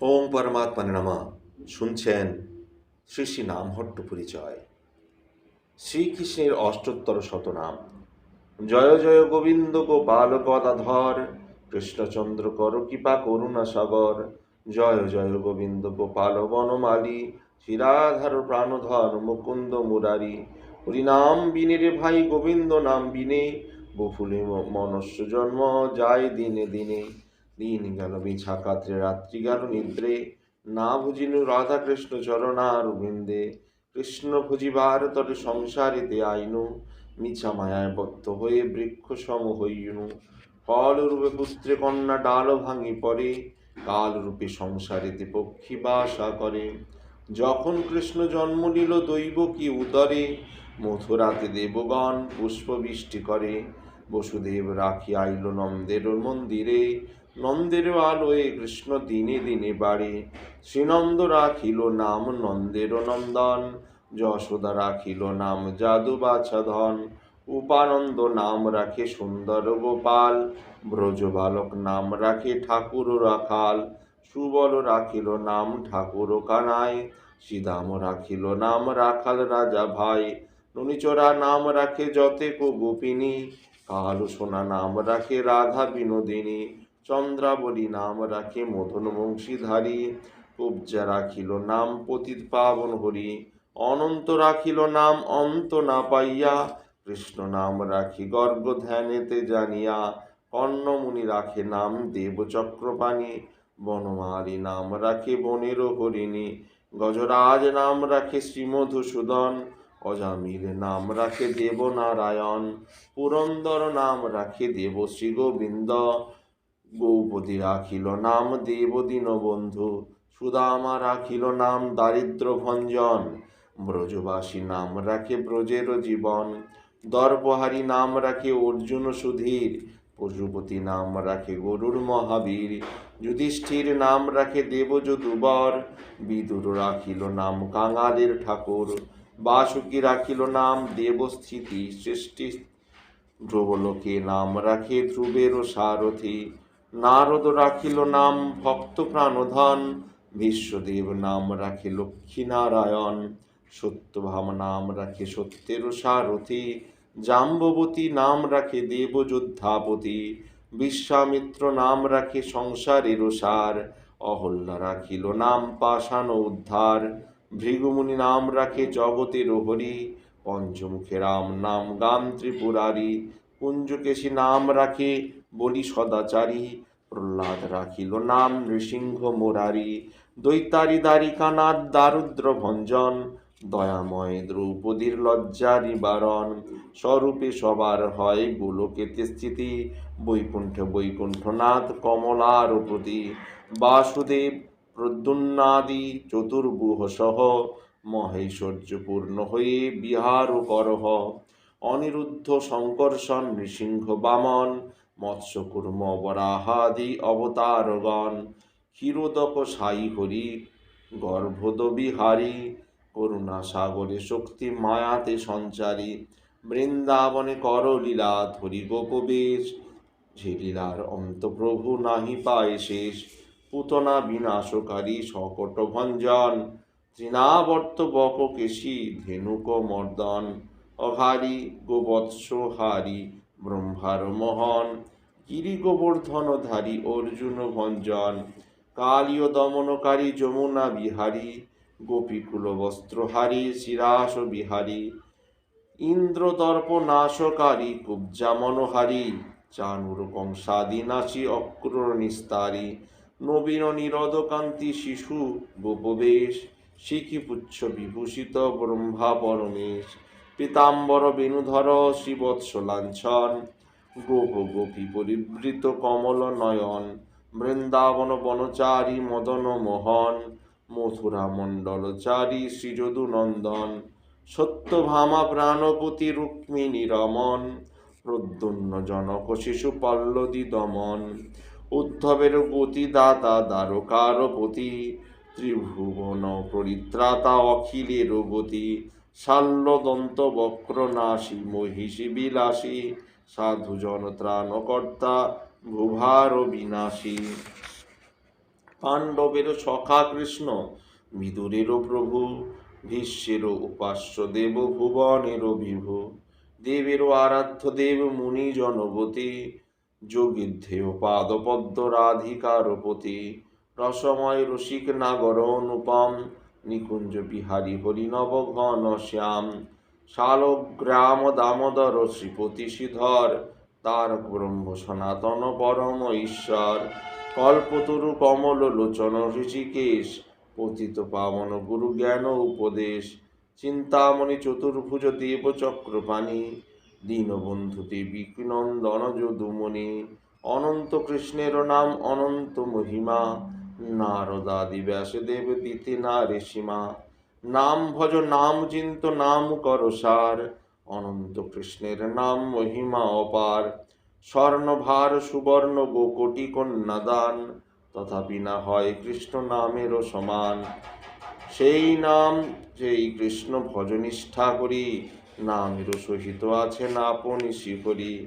ওম পরমাত্মা নামা। শুনছেন শ্রী শ্রী নামহট্ট পরিচয়। শ্রীকৃষ্ণের অষ্টোত্তর শতনাম। জয় জয় গোবিন্দ গোপাল গদাধর। কৃষ্ণচন্দ্র কর কৃপা করুণা সাগর। জয় জয় গোবিন্দ গোপাল বনমালী। শ্রীরাধার প্রাণধর মুকুন্দ মুরারি। হরিনাম বিনে রে ভাই, গোবিন্দ নাম বিনে। বফুলে ম- মনুষ্য জন্ম যায় দিনে দিনে। দিন গেল বিছা কাত্রে রাত্রি গেল নিদ্রে। না বুঝিনু রাধা কৃষ্ণ চরণার বৃন্দে কৃষ্ণ ভুজিবার তরে সংসারেতে আইনু। মিছা মায়ায় বদ্ধ হয়ে বৃক্ষ সম হইনু ফল রূপে পুত্রে কন্যা ডাল ভাঙি পড়ে কাল রূপে সংসারেতে পক্ষী বাসা করে। যখন কৃষ্ণ জন্ম নিল দৈব কি উদরে। মথুরাতে দেবগণ পুষ্প বৃষ্টি করে। বসুদেব রাখি আইল নন্দের মন্দিরে। নন্দের আলোয় কৃষ্ণ দিনে দিনে বাড়ে। শ্রীনন্দ রাখিল নাম নন্দের নন্দন, যশোদা রাখিল নাম যাদু বাছাধন উপানন্দ নাম রাখে সুন্দর গোপাল ব্রজ বালক নাম রাখে ঠাকুর রাখাল, সুবল রাখিল নাম ঠাকুর কানাই, শ্রীদাম রাখিল নাম রাখাল রাজা ভাই ননিচরা নাম রাখে যতে কো গোপিনী কালু সোনা নাম রাখে রাধা বিনোদিনী চন্দ্রাবলী নাম রাখে মদন বংশীধারী। কুব্জা রাখিল নাম পতিত পাবন হরি, অনন্ত রাখিল নাম অন্ত না পাইয়া। কৃষ্ণ নাম রাখি গর্ব ধ্যানেতে জানিয়া, কর্ণমুনি রাখে নাম দেব চক্রপাণী। বনমালী নাম রাখে বনের হরিণী, গজরাজ নাম রাখে শ্রীমধুসূদন। অজামিল নাম রাখে দেবনারায়ণ পুরন্দর নাম রাখে দেব শ্রী গোবিন্দ। গৌপদী রাখিল নাম দেব দীনবন্ধু, সুদামা রাখিল নাম দারিদ্র ভঞ্জন। ব্রজবাসী নাম রাখে ব্রজের জীবন, দর্পহারী নাম রাখে অর্জুন সুধীর। পশুপতি নাম রাখে গরুর মহাবীর, যুধিষ্ঠির নাম রাখে দেবযদুবর বিদুর রাখিল নাম কাঙালের ঠাকুর বাসুকি রাখিল নাম, দেবস্থিতি সৃষ্টি। ধ্রুবলোকে নাম রাখে ধ্রুবের সারথি। নারদ রাখিল নাম, ভক্ত প্রাণধন। বিশ্বদেব নাম রাখে লক্ষ্মীনারায়ণ। সত্যভাম নাম রাখে সত্যের সারথি। জাম্ববতী নাম রাখে দেবযোদ্ধাপতি। বিশ্বামিত্র নাম রাখে সংসারের সার। অহল্যা রাখিল নাম, পাষাণ উদ্ধার। ভৃগুমুনি নাম রাখে জগতের হরি পঞ্চমুখে রাম নাম গাম ত্রিপুরারি, কুঞ্জকেশী নাম রাখে বলি সদাচারী, প্রহ্লাদ রাখিল নাম নৃসিংহ মোরারি দৈতারি দ্বারিকানাথ দারুদ্র ভঞ্জন, দয়াময় দ্রৌপদীর লজ্জা নিবারণ, স্বরূপে সবার হয় গোলকেতে স্থিতি, বৈকুণ্ঠ বৈকুণ্ঠনাথ কমলার প্রতি বাসুদেব প্রদ্যুন্নাদি চতুর্বুহ সহ মহেশ্বর্যপূর্ণ হয়ে বিহার ও করহ। অনিরুদ্ধ সংকর্ষণ নৃসিংহ বামন, মৎস্যকুর্ম বরাহাদি অবতারগণ, ক্ষীরোদক সাই হরি, গর্ভদ বিহারী, করুণা সাগরে শক্তি মায়াতে সঞ্চারী, বৃন্দাবনে কর লীলা ধরি গোপবেশ যে লীলার অন্ত নাহি পায় শেষ। পুতনা বিনাশকারী সকট ভঞ্জন তৃণাবর্ত বপকেশী ধেনুক মর্দন অঘারি গোবৎস হারি ব্রহ্মার মোহন গিরি গোবর্ধনধারী অর্জুন ভঞ্জন কালীয় দমনকারী যমুনা বিহারী গোপীকুল বস্ত্রহারী শিরাস বিহারী ইন্দ্রদর্প নাশকারী কুব্জা মনোহারী চানুর কংসাদিনাশী অক্রুর নিস্তারী নবীন নিরদকান্তি শিশু গোপবেশ শিখিপুচ্ছ বিভূষিত ব্রহ্মা পরমেশ? পীতাম্বর বেণুধর শ্রীবৎস লাঞ্ছন, গোপ গোপী পরিবৃত কমল নয়ন, বৃন্দাবন বনচারী মদন মোহন, মথুরা মণ্ডলচারী শ্রীযদু নন্দন সত্যভামা প্রাণপতি রুক্মিণী রমন প্রদ্যুন্ন জনক শিশু পল্লদী দমন উদ্ধবের গতিদাতা, দ্বারকার পতি, ত্রিভুবন পরিত্রাতা, অখিলের গতি, শাল্যদন্ত বক্রনাশী, মহিষী বিলাসী, সাধুজন ত্রাণকর্তা, ভুভার বিনাশী। পাণ্ডবেরও সখা কৃষ্ণ বিদুরেরও প্রভু ভীষ্মেরও উপাস্য দেব ভুবনেরও বিভু। দেবেরও আরাধ্য দেব, মুনি, জনপতি যোগিদ্ধেয় পাদপদ্ম রাধিকারপতি রসময় রসিক নাগর অনুপম নিকুঞ্জ বিহারী হরিনব ঘন শ্যাম শালগ্রাম দামোদর শ্রীপতি শ্রীধর, তার ব্রহ্ম সনাতন পরম ঈশ্বর, কল্পতরু কমল লোচন ঋষিকেশ, পতিত পাবন গুরু জ্ঞান উপদেশ, চিন্তামণি চতুর্ভুজ দেব চক্রপাণি দীনবন্ধু দেবী নন্দন যদুমণি অনন্ত কৃষ্ণের নাম অনন্ত মহিমা নারদাদি ব্যাসদেব দিতে না ঋষিমা, নাম ভজ, নাম চিন্ত, নাম কর সার অনন্ত কৃষ্ণের নাম মহিমা অপার, স্বর্ণভার সুবর্ণ গোকটি কন্যাদান, তথাপি না হয় কৃষ্ণ নামেরও সমান। সেই নাম যেই কৃষ্ণ ভজনিষ্ঠা করি নামেরও সহিত আছে না আপনি শিহরি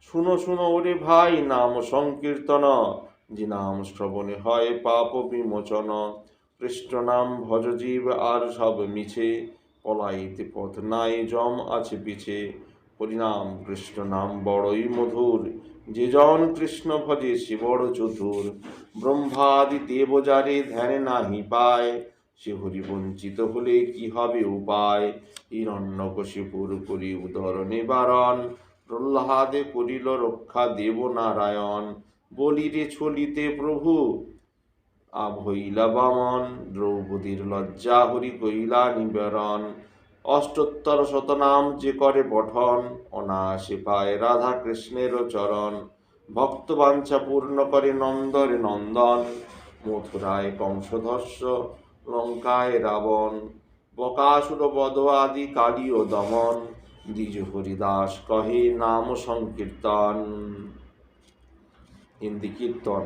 শুনো শুনো ওরে ভাই, নাম সংকীর্তন। যে নাম শ্রবণে হয় পাপ বিমোচন। কৃষ্ণ নাম ভজ জীব, আর সব মিছে। পলাইতে পথ নাই, জম আছে পিছে। হরিনাম কৃষ্ণ নাম বড়ই মধুর। যে জন কৃষ্ণ ভজে সে বড় চতুর। ব্রহ্মাদি দেব যারে ধ্যানে নাহি পায়। সে হরি বঞ্চিত হলে কি হবে উপায়? হিরণ্যকশিপুর করি উদর নিবারণ, প্রহ্লাদে করিল রক্ষা দেব নারায়ণ বলিরে ছলিতে প্রভু আভইলা বামন। দ্রৌপদীর লজ্জা হরি কইলা নিবারণ। অষ্টোত্তর শতনাম যে করে পঠন অনায়াসে পায় রাধা কৃষ্ণের চরণ। ভক্তবাঞ্ছা পূর্ণ করে নন্দরে নন্দন। মথুরায় কংসধর্ষ লঙ্কায় রাবণ, বকাসুর বদ আদি কালী ও দমন। দ্বিজ হরিদাস কহে, নাম সংকীর্তন। হিন্দি কীর্তন।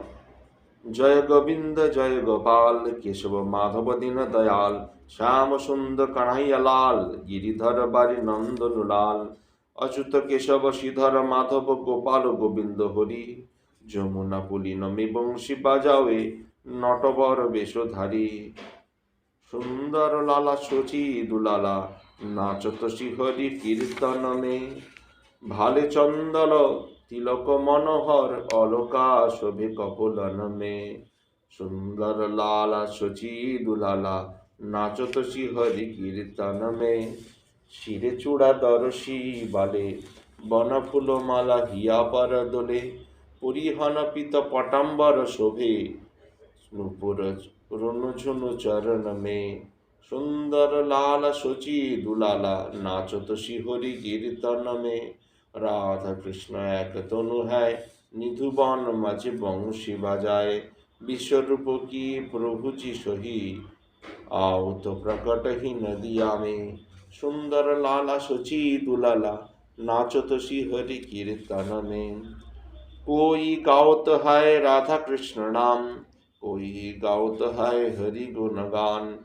জয় গোবিন্দ, জয় গোপাল, কেশব মাধব দীন দয়াল, শ্যাম সুন্দর কানাইয়া লাল, গিরিধর বারি নন্দন লাল, অচ্যুত কেশব শ্রীধর মাধব গোপাল গোবিন্দ হরি। যমুনা পুলিন মে বংশী বাজাওয়ে, নটবর বেশধারী। সুন্দর লালা শচী দুলালা, নাচত শ্রীহরি কীর্তন মে ভালে চন্দল, তিলক মনোহর অলকা শোভে কপলন মে সুন্দর লালা শচী দুলালা, নাচত শ্রীহরি কীর্তন মে শিরে চূড়া দর্শী বালে বন ফুল মালা হিয়া পর দোলে। পরিহন পিত পটাম্বর শোভে, নুপুর রুনুঝুনু চরণ মে সুন্দর লাল শচী দুলালা নাচত শিহরি কীর্তন মে রাধা কৃষ্ণ এক তনু হ্যায় নিধুবন মাঝে বংশী বাজায় বিশ্বরূপ কি প্রভু जी সহি आओ तो प्रकट ही नदिया में सुंदर लाला शची दुलाला नाचत सी हरि कीर्तन में कोई गावत है राधा कृष्ण नाम कोई गावत है हरि गुणगान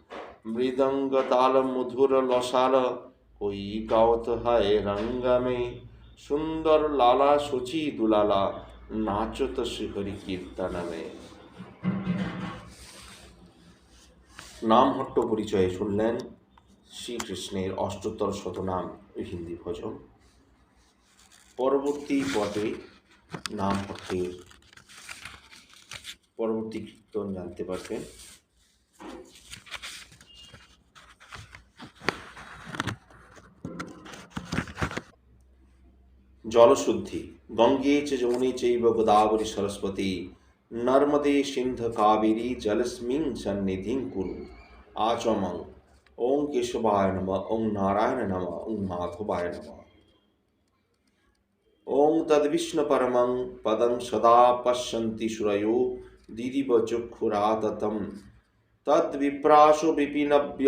मृदंग ताल मधुर लसाल कोई गावत है रंग में सुंदर लाला शची दुलाला नाचत श्री हरि कीर्तन में নামহট্ট পরিচয়ে শুনলেন শ্রীকৃষ্ণের অষ্টোত্তর শতনাম হিন্দি ভজন পরবর্তী পদে নামহট্টের পরবর্তী কীর্তন জানতে পারবেন জলশুদ্ধি, গঙ্গে চ যমুনে চৈব গোদাবরী সরস্বতী, নর্মদে সিন্ধ কাবেরী জলস্মিং সন্নিধিং কুরু। আচমং ওং কেশবায় নম, ওং নারায়ণ নম, ওং মাধবায় নম। ওং তদ্বিষ্ণু পরমং, পদং সদা পশ্যন্তি সুরয়ো দিদিব চক্ষুরাততম তদ্বিপ্রাশো বিপিনব্য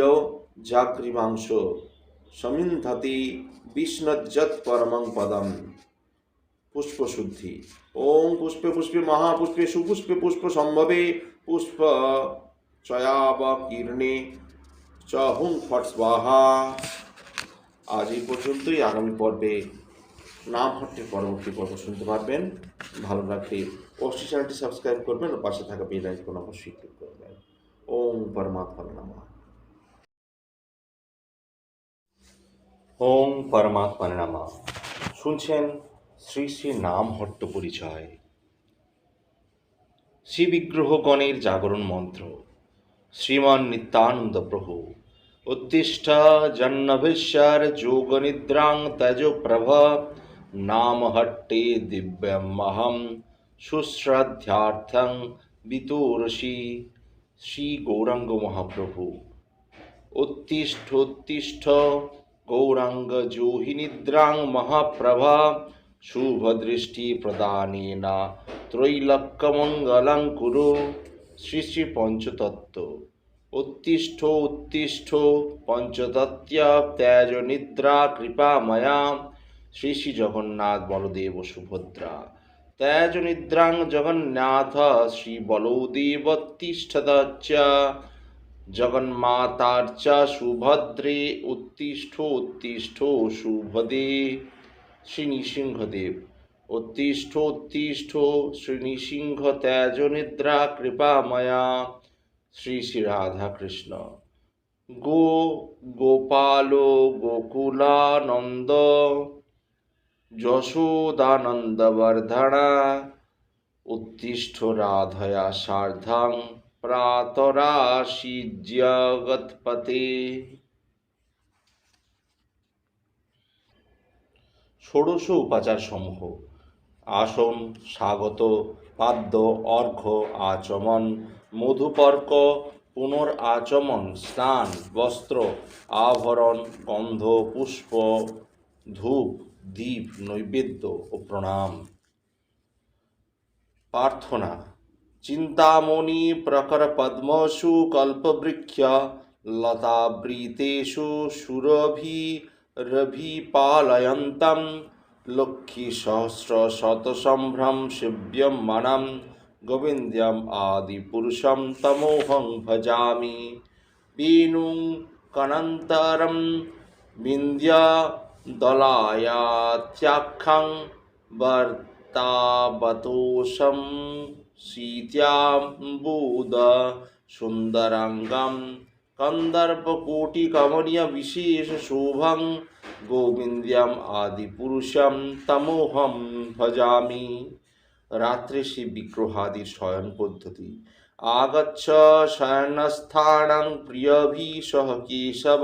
জাগ্রিমাংশ সমিন্ধতি বিষ্ণজ্জত পরমং পদম পুষ্পশুদ্ধি ওং পুষ্পে পুষ্পে মহাপুষ্পে সুপুষ্পে পুষ্প সম্ভবে পুষ্প চয়াব কীর্ণে চ হুং ফট স্বাহা আজ এই পর্যন্তই আগামী পর্বে নাম হট্টের পরবর্তী পর্ব শুনতে পারবেন। ভালো লাগলে অবশ্যই চ্যানেলটি সাবস্ক্রাইব করবেন ও পাশে থাকা বেল আইকন অবশ্যই ক্লিক করবেন। ওম পরমাত্মা নমঃ। ওম পরমাত্মানে নামা। শুনছেন শ্রী শ্রী নাম হট্ট পরিচয়। বিগ্রহগণের জাগরণ মন্ত্র, শ্রীমান নিত্যানন্দ প্রভু। উত্তিষ্ঠ জন্নভিশ্বর যোগ নিদ্রাং তেজ প্রভ নাম হট্টে দিব্যমহম সুশ্রদ্ধার্থং বিতোরসি শ্রী গৌরাঙ্গ মহাপ্রভু। উত্তিষ্ঠ উত্তিষ্ঠ গৌরাঙ্গ জোহি নিদ্রাং মহাপ্রভা, শুভদৃষ্টি প্রদানেন ত্রৈলক্যমঙ্গলং কুরু। শ্রী শ্রী পঞ্চতত্ত্ব। উত্তিষ্ঠ উত্তিষ্ঠ, পঞ্চতত্ত্বা, ত্যাজ নিদ্রা কৃপাময়া শ্রী শ্রী জগন্নাথ বলদেব সুভদ্রা। ত্যাজ নিদ্রাং জগন্নাথ শ্রী বলদেব তিষ্ঠদচ্চ জগন্মাতার চ সুভদ্রে উত্তিষ্ঠ উত্তিষ্ঠ শুভদে শ্রী নৃসিংহদেব উত্তিষ্ঠ উত্তিষ্ঠ শ্রী নৃসিংহ তেজ নিদ্রা কৃপাময়া শ্রী শ্রী রাধাকৃষ্ণ গো গোপাল গোকুলানন্দ যশোদানন্দবর্ধনা উত্তিষ্ঠ রাধয়া সার্ধং প্রাতরাশি জগৎপতে ষোড়শ উপাচার সমূহ আসন, স্বাগত, পাদ্য, অর্ঘ্য, আচমন মধুপর্ক পুনর আচমন স্নান, বস্ত্র, আভরণ, গন্ধ, পুষ্প, ধূপ দীপ, নৈবেদ্য ও প্রণাম। প্রার্থনা, চিন্তামণি প্রকর পদ্মসু কল্পবৃক্ষ, লতাবৃতেষু সুরভি রভিপালয়ন্तं, লক্ষ্মী সহস্র শতসম্ভ্রম শিব্যম মনম, গোবিন্দ্যম আদিপুরুষম তমোহং ভজামি। বেণুং কনন্তরম বিন্ধ্য দলায়াত্যাখ্যং বর্তাবতোষম শীত্যাম্বুদ সুন্দরাঙ্গম কন্দর্পকোটিকমনীয় বিশেষ শোভং গোবিন্দ্যম আদিপুরুষম তমোহম ভজামি রাত্রে সে বিগ্রহাদির শয়ন পদ্ধতি আগচ্ছ শয়নস্থানং প্রিয়ভি সহ কেশব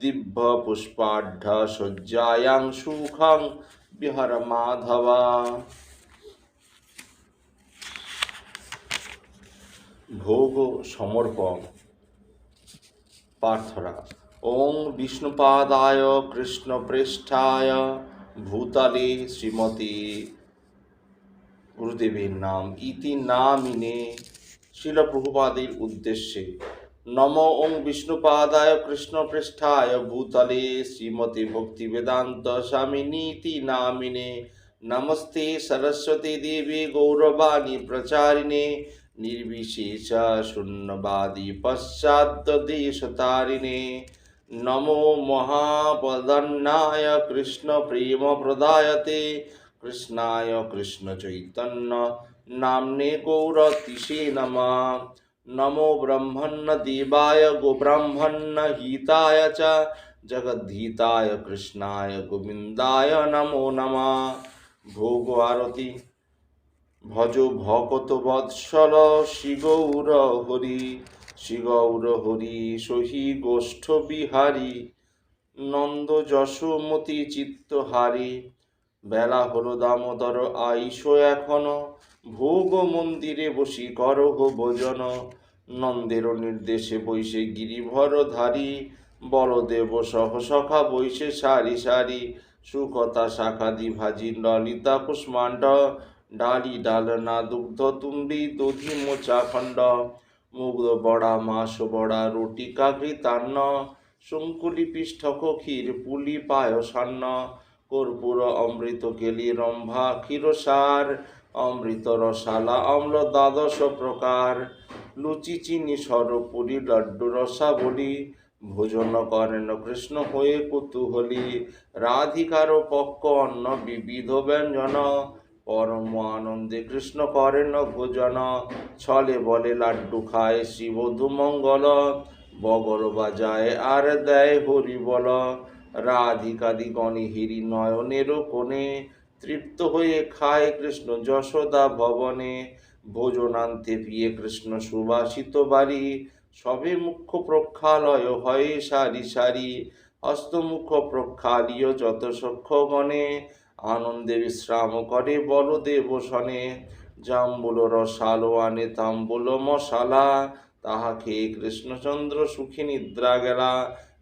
দিব্য পুষ্পাঢ্য শয্যায়াং সুখং বিহর মাধবা ভোগ সমর্পণ প্রার্থনা। ওং বিষ্ণুপাদায় কৃষ্ণপৃষ্ঠায় ভূতলে শ্রীমতী গুরুদেবের নাম। ইতি নামিনে শিল প্রভুপাদের উদ্দেশ্যে নম ওং বিষ্ণুপাদায় কৃষ্ণপৃষ্ঠায় ভূতলে শ্রীমতী ভক্তি বেদান্ত স্বামিনীতি নামিনে। নমস্তে সরস্বতী দেবী গৌরবাণী প্রচারিণে। নির্বিশেষ শূন্যবাদী পশ্চাদ্দেশতারিণে নমো মহাপদন্নায় কৃষ্ণ প্রেম প্রদায়তে কৃষ্ণায় কৃষ্ণ চৈতন্য নামনে গৌরতিষে নম। নমো ব্রহ্মণ্য দেবায় গোব্রাহ্মণ্য হিতায় চ জগদ্ধিতায় কৃষ্ণায় গোবিন্দায় নমো নমঃ ভোগ আরতি ভজ ভকত বৎসল শ্রীগৌর হরি শ্রীগৌর হরি সহি গোষ্ঠ বিহারী নন্দ যশোমতি চিত্তহারি বেলা হলো দামোদর আইসো এখনও ভোগ মন্দিরে বসি করহ ভোজন। নন্দের নির্দেশে বৈশে গিরিভর ধারী, বলদেব সহ সখা বৈশে সারি সারি। সুকতা শাখাদি ভাজি ললিতা কুষ্মাণ্ড, ডালি ডালনা, দুগ্ধ তুন্ডি দধি মোচা খণ্ড। মুগ্ধ বড়া, মাস বড়া, রুটি কাকরি তান্ন শঙ্কুলি পিষ্ঠক ক্ষীর পুলি পায়সান্ন। কর্পূর, অমৃত কেলি, রম্ভা, ক্ষীরসার। অমৃত রসালা অম্ল দ্বাদশ প্রকার। লুচি, চিনি সরপুরি লড্ডু, রসাবলি, ভোজন করেন কৃষ্ণ হয়ে কুতুহলী। রাধিকার পক্ষ অন্ন বিবিধ ব্যঞ্জন। পরম আনন্দে কৃষ্ণ করেন ভোজন। ছলে বলে লাড্ডু খায় শিবধু মঙ্গল বগল বাজায় আর দেয় হরি বল রাধিকাদি গণে হিরি নয়নের কোণে। তৃপ্ত হয়ে খায় কৃষ্ণ। যশোদা ভবনে ভোজনান্তে পিয়ে কৃষ্ণ সুবাসিত বাড়ি। সবে মুখ্য প্রক্ষালয় হয় সারি সারি। হস্তমুখ প্রক্ষালীয় যত সক্ষগণে আনন্দে বিশ্রাম করে বলদেব শনে। জাম্বুল রসালো আনে তাম্বুল মশালা। তাহা খেয়ে কৃষ্ণচন্দ্র সুখী নিদ্রা গেলা।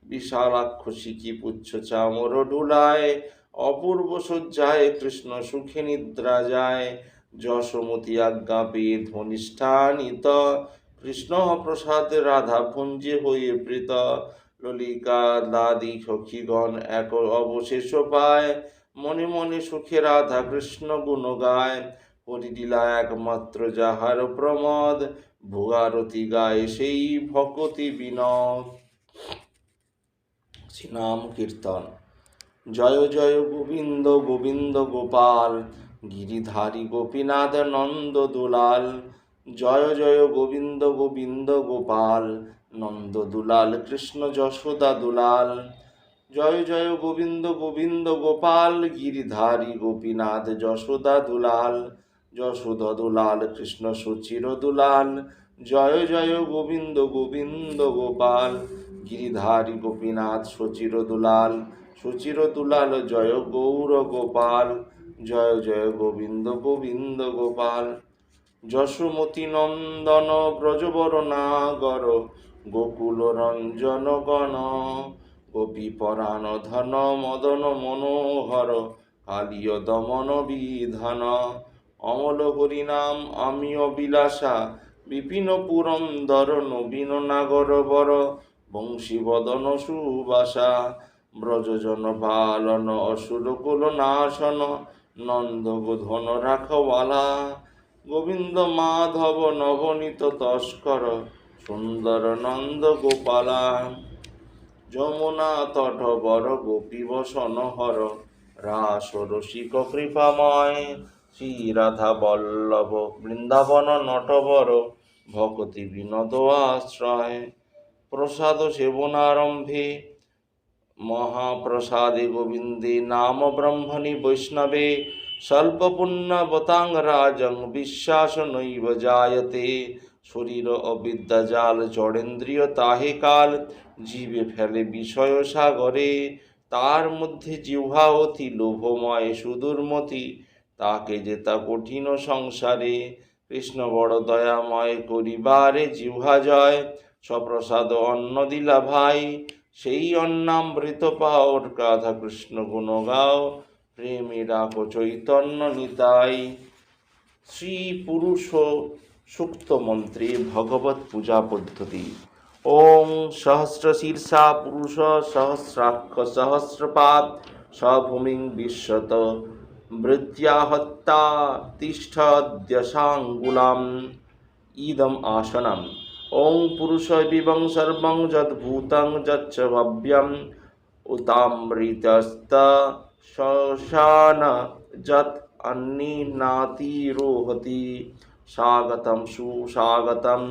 বিশালাক্ষ শিখি পুচ্ছ চামর ডুলায় অপূর্ব শয্যায় কৃষ্ণ সুখী নিদ্রা যায়। যশোমতী আজ্ঞা পেয়ে ধনিষ্ঠানিত। কৃষ্ণ প্রসাদ রাধা পুঞ্জে হয়ে প্রীত। ললিকা দাদি সখীগণ এক অবশেষ পায়। মনে মনে সুখে রাধা কৃষ্ণ গুণ গায়। হরিলীলা একমাত্র যাহার প্রমদ। ভোগারতি গায় সেই ভকতি বিনোদ। শ্রীনাম কীর্তন। জয় জয় গোবিন্দ গোবিন্দ গোপাল, গিরিধারী গোপীনাথ নন্দ দুলাল, জয় জয় গোবিন্দ গোবিন্দ গোপাল, নন্দ দুলাল কৃষ্ণ যশোদা দুলাল, জয় জয় গোবিন্দ গোবিন্দ গোপাল, গিরিধারী গোপীনাথ যশোদা দুলাল যশোদা দুলাল কৃষ্ণ সুচির দুলাল, জয় জয় গোবিন্দ গোবিন্দ গোপাল, গিরিধারী গোপীনাথ সচির দুলাল সুচির দুলাল জয় গৌর গোপাল, জয় জয় গোবিন্দ গোবিন্দ গোপাল। যশোমতি নন্দন ব্রজবর নাগর গোকুল রঞ্জন গণ, গোপী পরাণ ধন মদন মনোহর, কালীয় দমন বিধান। অমল হরিনাম আমি অবিলাসা, বিপিন পুরন্দর নবীন নাগর বর বংশী বদন সুবাসা। ব্রজজন পালন অসুর কুল নাশন নন্দ গোধন রাখওয়ালা। গোবিন্দ মাধব নবনীত তস্কর, সুন্দর নন্দ গোপালা। যমুনা তট বর, গোপী বসন হর, রাস রসিক কৃপাময়। শ্রী রাধা বল্লভ বৃন্দাবন নটবর, ভকতি বিনোদ আশ্রয়। প্রসাদ সেবনারম্ভে মহাপ্রসাদে গোবিন্দে নাম ব্রহ্মণি বৈষ্ণবে স্বল্পপুণ্যবতাঙ্গরাজং বিশ্বাস নৈব জায়তে। শরীর অবিদ্যাজাল জড়েন্দ্রিয় তাহে কাল, জীবে ফেলে বিষয় সাগরে। তার মধ্যে জিহ্বা অতি লোভময় সুদূরমতি, তাকে যেতা কঠিন সংসারে। কৃষ্ণ বড় দয়াময় করিবারে জিহ্বা জয় সপ্রসাদ অন্ন দিলা ভাই। সেই অন্নামৃত পাওর রাধা কৃষ্ণ গুণ গাও প্রেমী ডাকো চৈতন্য নিতাই। শ্রী পুরুষ সুক্ত মন্ত্রে ভগবত পূজা পদ্ধতি। ওং সহস্র শীর্ষা পুরুষ, সহস্রাক্ষ সহস্রপাদ, সভূমিং বিশ্বত বৃত্যাহত্তা তিষ্ঠদ্যশাঙ্গুলাম ইদম আসনম। ओं पुरुष विवं सर्व यद्भूतं यच्च भव्यम् उतामृतस्त शशान जत् अन्निनातिरोहति। स्वागतं सुस्वागतम्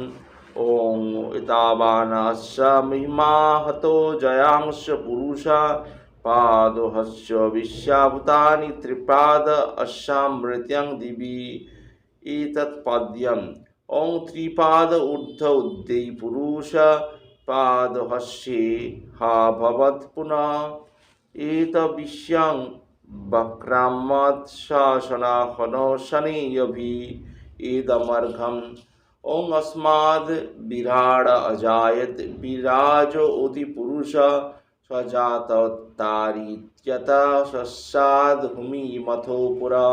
ॐ एतावानश्च महिमा हतो जयांश पुरुष पाद विश्वाभूता त्रिपाद अश्यामृत्यंग दिवी। एक तत्पद्यम অং ত্রিপাদ ঊর্ধ্ব উদ্দেই পুরুষ পাদ হস্যে হা ভবৎ পুনা। এত বিশ্বং বক্রামত শাসনা অভি এদমর্ঘম। ওং অস্মাদ বিরাড় অজায়ত বিরাজ অতি পুরুষ সজাতত্তারিত্যত সস্যাদ হুমি মথো পুরা।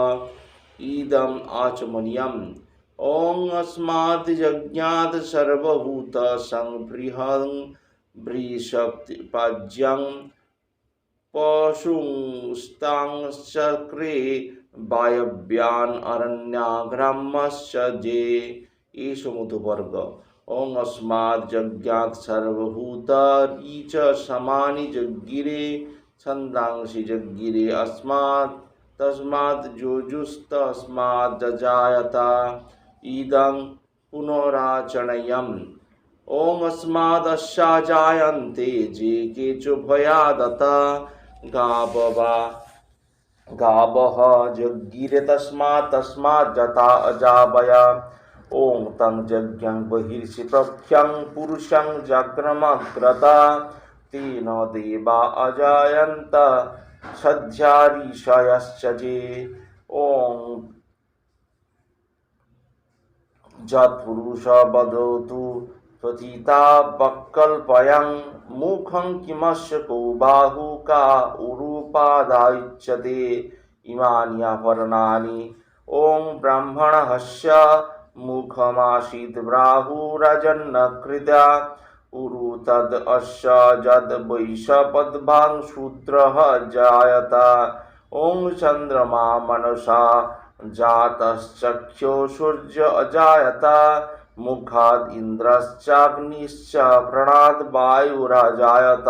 ইদম আচমনীয়ম ॐ अस्मात् यज्ञात् सर्वभूतसं बृहं व्रीशक्तिपाज्यं पशुस्तां चक्रे वायव्यान् अरण्याग्रामश्च जे ईशमुतुवर्ग ॐ अस्मात् यज्ञात् सर्वभूतानि च समानि जज्ञिरे छन्दांसि जज्ञिरे अस्मात् तस्मात् जोजुस्तस्मात् जजायता इदं पुनराचरणीयम् ॐ अस्मादस्या जायन्ते जे केचुभयादत गाववा गावः जज्ञिरे तस्मात् तस्मात् जता अजावय ॐ तं यज्ञं बहिर्षि प्रख्यं पुरुषं जग्रमग्रता तेन देवा अजायन्त। सध्यारीषयश्च जे। ॐ यत्पुरुषवदतु प्रथितापकल्पयं मुखं किमस्य को बाहुका उरुपादायुच्यते। इमान्यपर्णानि ॐ ब्राह्मणस्य मुखमासीत् ब्राहुरजन्नकृदा उरु तद् अस्य यद् वैशपद्भां शूद्रः जायता। ॐ चन्द्रमा मनसा जातश्चख्यो सूर्य अजात मुखाद इंद्रश्चाग्निश्च प्रणाद वायुराजायत।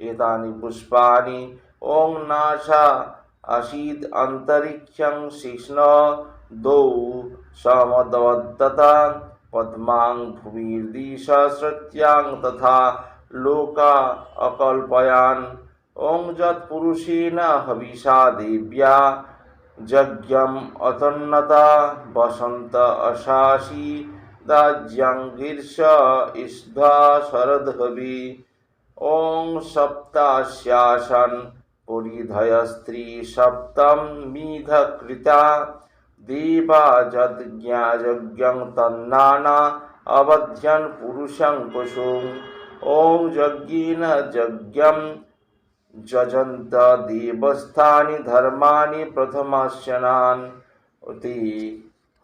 एतानि पुष्पाणि ओं नाशा, अशीद अंतरिक्षं शिष्ण दौ समदवत्तता पद्मां भूमिर्दिशसृत्यां तथा लोका अकल्पयान। ओं जत्पुरुषेण हविषा दिव्या यज्ञम अतन्नता बसंत अशासी दाज्यांगीर्ष इष्धा शरदभि ओं सप्ताश्यासन परिधय स्त्री सप्तम मीध कृता दीपा यज्ञं तन्नाना अवध्यन पुरुषं कुशुम। ओं यज्ञेन यज्ञं যজন্ত দেবস্থানি ধর্মাণি প্রথমাস্যনান অতি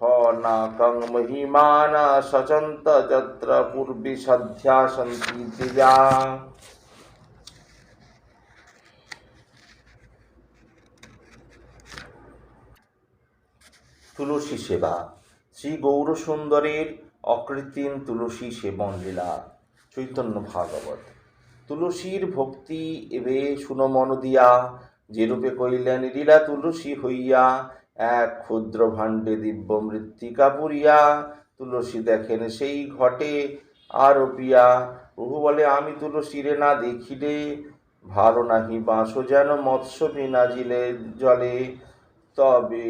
হনাকং মহিমান সচন্ত যত্র পূর্বি সধ্যা সন্তি দিজা তুলসী সেবা। শ্রী গৌরসুন্দরের অকৃত্রিম তুলসী সেবন লীলা চৈতন্য ভাগবত। তুলসীর ভক্তি এবে শুনো মন দিয়া, যেরূপে কইলেন লীলা তুলসী হইয়া, এক ক্ষুদ্র ভাণ্ডে দিব্য মৃত্তিকা পুরিয়া, তুলসী দেখেন সেই ঘটে আর আরোপিয়া প্রভু বলে, আমি তুলসীরে না দেখিলে, ভালো নাহি বাঁশো যেন মৎস্য বিনা জিলে তবে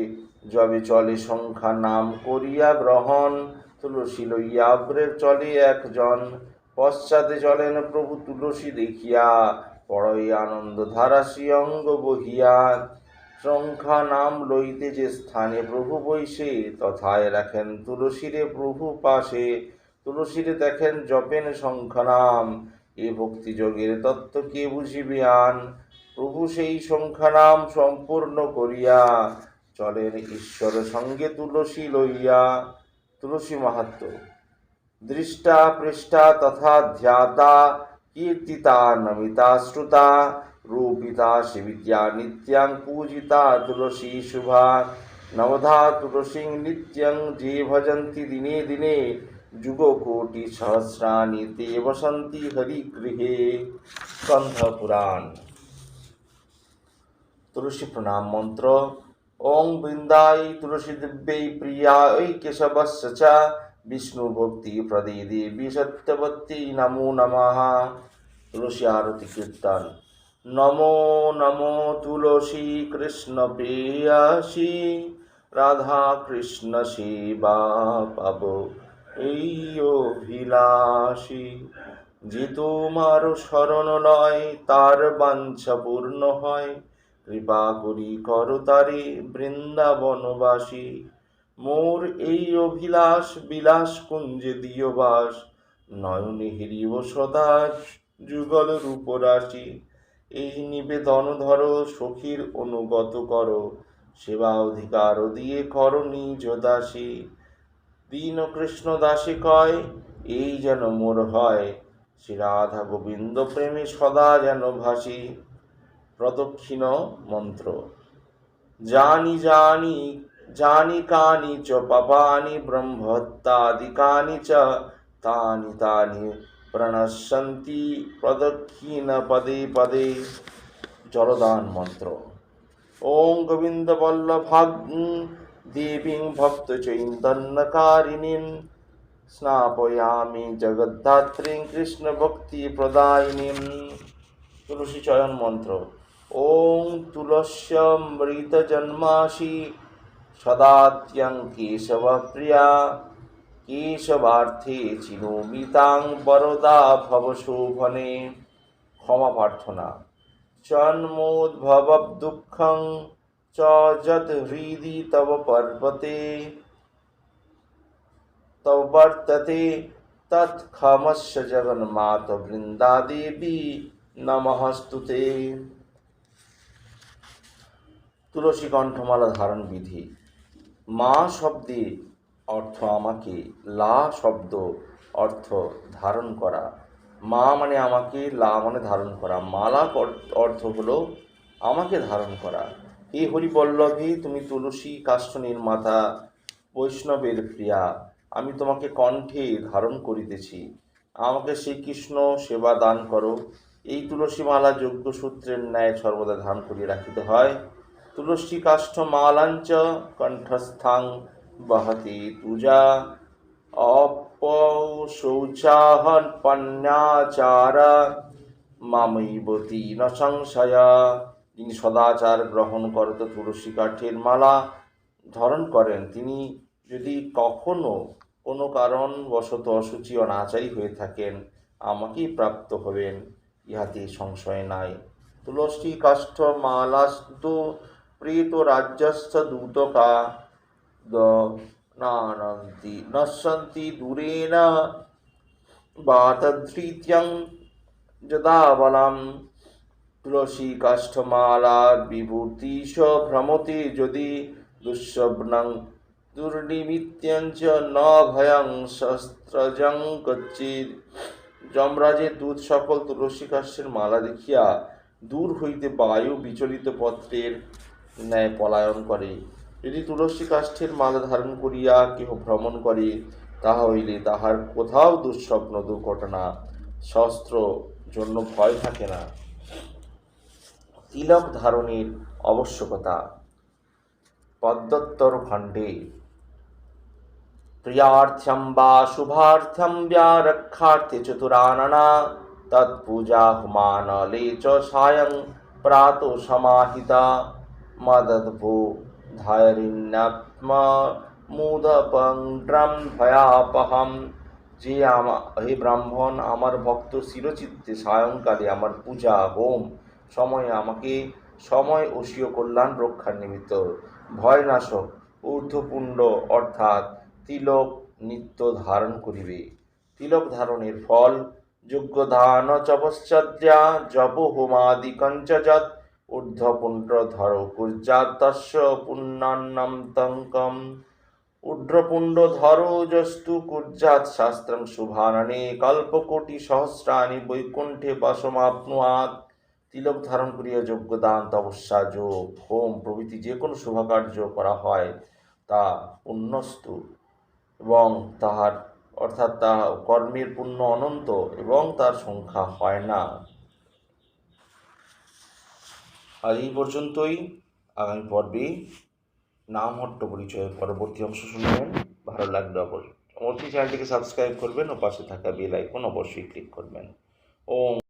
যবে চলে সংখ্যা নাম করিয়া গ্রহণ, তুলসী লইয়া চলে একজন। পশ্চাতে চলেন প্রভু তুলসী দেখিয়া পরই আনন্দ ধারা অঙ্গ বহিয়া। সংখ্যা নাম লইতে যে স্থানে প্রভু বৈশে তথায় রাখেন তুলসীরে প্রভু পাশে। তুলসীরে দেখেন জপেন সংখ্যা নাম, এ ভক্তি যোগের তত্ত্ব কে বুঝিবে আন? প্রভু সেই সংখ্যা নাম সম্পূর্ণ করিয়া, চলেন ঈশ্বর সঙ্গে তুলসী লইয়া। তুলসী মাহাত্ম্য দৃষ্টা পৃষ্ঠা তথা ধ্যাতা কীর্তিতা নমিতা শ্রুতা রূপিতা সেবিত্য়া নিত্যাং পূজিতা তুলসী শুভা নবধা তুলসী নিত্যং যে ভজন্তি দিনে দিনে যুগকোটি সহস্রাণি তে বসন্তি হরিগৃহে স্কন্ধ পুরাণ। তুলসী প্রণাম মন্ত্র। ওং বৃন্দাই তুলসী দিব্যৈ প্রিয়াই কেশবস্য চ বিষ্ণু ভক্তি প্রদে দেবী সত্যবতী নমো নমঃ তুলসী আরতি কীর্তন নমো নমো তুলসী কৃষ্ণ প্রেয়সী রাধা কৃষ্ণ সেবা পাব এই অভিলাষী যে তোমার শরণ নয় তার বাঞ্ছা পূর্ণ হয়। কৃপা করি কর তারে বৃন্দাবনবাসী। মোর এই অভিলাষ বিলাস কুঞ্জে দিয় বাস। নয়নে হেরিব সদা যুগল রূপরাশি। এই নিবেদন ধর, সখীর অনুগত কর। সেবা অধিকার দিয়ে কর নিজ দাসী। দীন কৃষ্ণ দাসী কয়, এই যেন মোর হয়। শ্রী রাধা গোবিন্দ প্রেমে সদা যেন ভাসি। প্রদক্ষিণ মন্ত্র। জানি জানি জানি কানি চ পাপানি ব্রহ্মত্যাদিকানি চ তানি তানি প্রণশ্যন্তি প্রদক্ষিণ পদে পদে জলদান মন্ত্র ওং গোবিন্দ বল্লভাগ দেবীং ভক্ত চৈতন্যকারিণীম স্নাপয়ামি জগদ্ধাত্রীং কৃষ্ণ ভক্তি প্রদায়িনীম তুলসী চয়ন মন্ত্র ওং তুলস্যমৃত জন্মাসি সদাত্যং কেশব প্রিয়া কেশবার্থে চিনোমিতাং বরদা ভব শোভনে ক্ষমা প্রার্থনা। জন্মোদ্ভব দুঃখং চ হৃদি তব পর্বতে। তব বর্ততে তৎক্ষমস্য জগন্মাত বৃন্দা দেবী নমস্তুতে তুলসী কণ্ঠমালা ধারণ বিধি। মা শব্দে অর্থ আমাকে, লা শব্দ অর্থ ধারণ করা। মা মানে আমাকে, লা মানে ধারণ করা। মালা অর্থ হলো আমাকে ধারণ করা। হে হরিবল্লভী, তুমি তুলসী কাষ্ঠ নির্মাতা বৈষ্ণবের প্রিয়া, আমি তোমাকে কণ্ঠে ধারণ করিতেছি। আমাকে শ্রীকৃষ্ণ সেবা দান করো। এই তুলসী মালা যজ্ঞ সূত্রের ন্যায় সর্বদা ধারণ করিয়া রাখিতে হয়। তুলসী কাষ্ঠ মালাঞ্চ কণ্ঠস্থাং বহতি তুজা অপশৌচাহন পণ্যাচার মামৈবতী ন সংশয় যিনি সদাচার গ্রহণ করত তুলসী কাঠের মালা, ধারণ করেন তিনি। যদি কখনো কোনো কারণবশত অসুচি অনাচারী হয়ে থাকেন, আমাকেই প্রাপ্ত হবেন, ইহাতে সংশয় নাই। তুলসী কাষ্ঠ মালাস্তু প্রেত রাজ্যস্থ দূতকা নানন্তি নশ্যন্তি দূরেণ বাতধৃত্যং যদা বলম তুলসী কাষ্ঠমালার বিভূতিশ ভ্রমতে যদি দুঃস্বপ্নং দুর্নিমিত্যঞ্চ ন ভয়ং শস্ত্রজং কচ্চিৎ যমরাজের দূত সকল তুলসী কাষ্ঠের মালা দেখিয়া দূর হইতে বায়ু বিচলিত পত্রের ন্যায় পলায়ন করে। যদি তুলসী কাষ্ঠের মালা ধারণ করিয়া কেহ ভ্রমণ করে, তাহা হইলে তাহার কোথাও দুঃস্বপ্ন দুর্ঘটনা শস্ত্র জন্য ভয় থাকে না। তিলক ধারণের আবশ্যকতা। পদ্মোত্তর খণ্ডে প্রিয়ার্থ্যম বা শুভার্থ্যম ব্যারক্ষার্থে চতুরাননা, তৎপূজা হুমানলে চ সায়ং প্রাত সমাহিতা। মদদ্ভো ধারিণ্যাত্ম মুদপংড্রম ভয়াপহম যে আমা হে ব্রাহ্মণ আমার ভক্ত চিরচিত্তে সায়ংকালে আমার পূজা হোম। সময়ে আমাকে সময় ওসীয় কল্যাণ রক্ষার নিমিত্ত। ভয়নাশক ঊর্ধ্বপুণ্ড অর্থাৎ তিলক নিত্য ধারণ করিবে। তিলক ধারণের ফল, যোগ্য ধান চপশ্চর্যা জপ হোমাদি কঞ্চজত ঊর্ধ্বপুণ্ড ধর কুর্যাতস্য পুণ্যান্নম তঙ্কম। ঊর্ধ্বপুণ্ড ধরোজস্তু কুর্যাৎ শাস্ত্রং শুভাননে কল্পকোটি সহস্রাণি বৈকুণ্ঠে বসমাপ্নুয়াৎ তিলক ধারণ করিয়া যোগ্যদান তপস্যা যোগ। হোম প্রভৃতি যে কোনো শুভকার্য করা হয় তা পুণ্যস্তু এবং তাহার অর্থাৎ তা কর্মের পুণ্য অনন্ত এবং তার সংখ্যা হয় না। আজ এই পর্যন্তই। আগামী পর্বে নাম হট্ট পরিচয়ের পরবর্তী অংশ শুনবেন ভালো লাগবে অবশ্যই। অবশ্যই চ্যানেলটিকে সাবস্ক্রাইব করবেন ও পাশে থাকা বেল আইকন অবশ্যই ক্লিক করবেন। ওম।